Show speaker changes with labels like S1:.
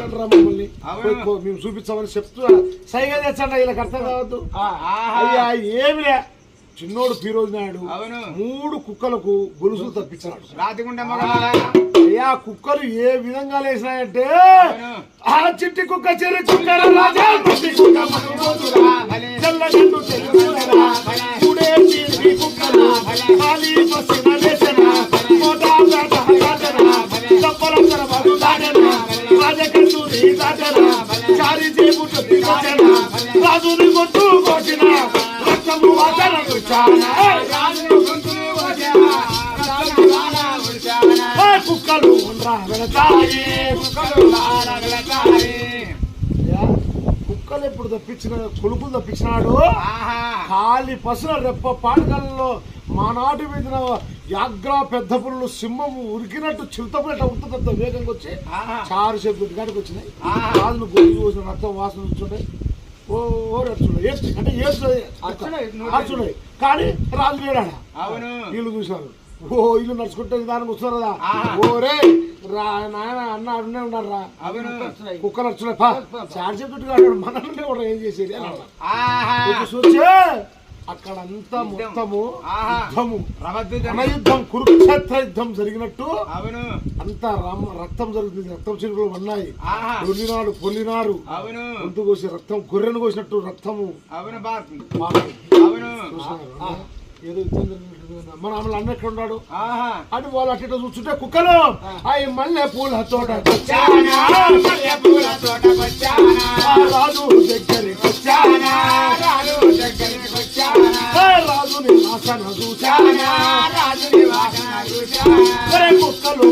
S1: తీసుకురండి రా మమ్మల్ని మేము చూపించామని చెప్తున్నా. సైగా తెచ్చండి? వీళ్ళకి అర్థం కావద్దు. అయ్యా ఏమిలే చిన్నోడు ఫిరోజ్ నాయుడు
S2: అవును.
S1: మూడు కుక్కలకు గొలుసులు తప్పించాడు. అయ్యా కుక్కలు ఏ విధంగా లేచినాయంటే. ఆ చిట్టి కుక్క చిట్టి కుక్క రాజకందూరి దాటన. చారి జేబు తొత్తి రాజుని కొట్టు కొట్టిన రక్తము వాసన వచ్చాన. కుక్కలు ఉండ్రా వెళతాయి. కుక్కలు ఎప్పుడు తప్పించిన కొడుకులు తప్పించినాడు? ఖాళీ పసుల రెప్ప పాటకాలలో మానాటి మీద యాగ్రా పెద్ద పుల్లు సింహము ఉరికినట్టు చిరుతపులు ఎట్లా ఉంటుందంత వేగంగా వచ్చి చారు సేపు గంటకు వచ్చినాయి. కాళ్ళు గొంతు చూసిన రక్తం వాసన చూస్తుంటాయి ఓ అంటే
S2: అర్చున్నాయి
S1: కానీ రాజు
S2: అవును.
S1: వీళ్ళు చూసినారు. ఓ ఇల్లు నడుచుకుంటే దానికి కదా.
S2: ఆహా.
S1: ఓరే రా నాయన అన్న అన్నే ఉన్నారు కుక్కలు వచ్చినాయి పా. చార్జ్ మనల్ని కూడా ఏం చేసేది? ఒక చూచే అక్కడంతా మొత్తము. యుద్ధము. రణయుద్ధం కురుక్షేత్ర యుద్ధం జరిగినట్టు
S2: అవును.
S1: అంతా రమ- రక్తం జరుగుతుంది. రక్తం చిరుకులు ఉన్నాయి. పొల్లినాడు పొల్లినారు
S2: అవును.
S1: గొంతు కోసి రక్తం గొర్రెను కోసినట్టు రక్తము.
S2: అవును
S1: ఏదో మన అమలు అన్న ఎక్కడ ఉన్నాడు?
S2: ఆహా.
S1: అని వాళ్ళు ఇట్ట చూస్తుంటే కుక్కలు. అవి మల్లె పూల తోట రాజు దగ్గరికి వచ్చానా?
S2: రాజు దగ్గరికొచ్చానా
S1: ఆ రాజుని వాసన చూశానా
S2: రాజుని వాసన చూశానా
S1: కుక్కలు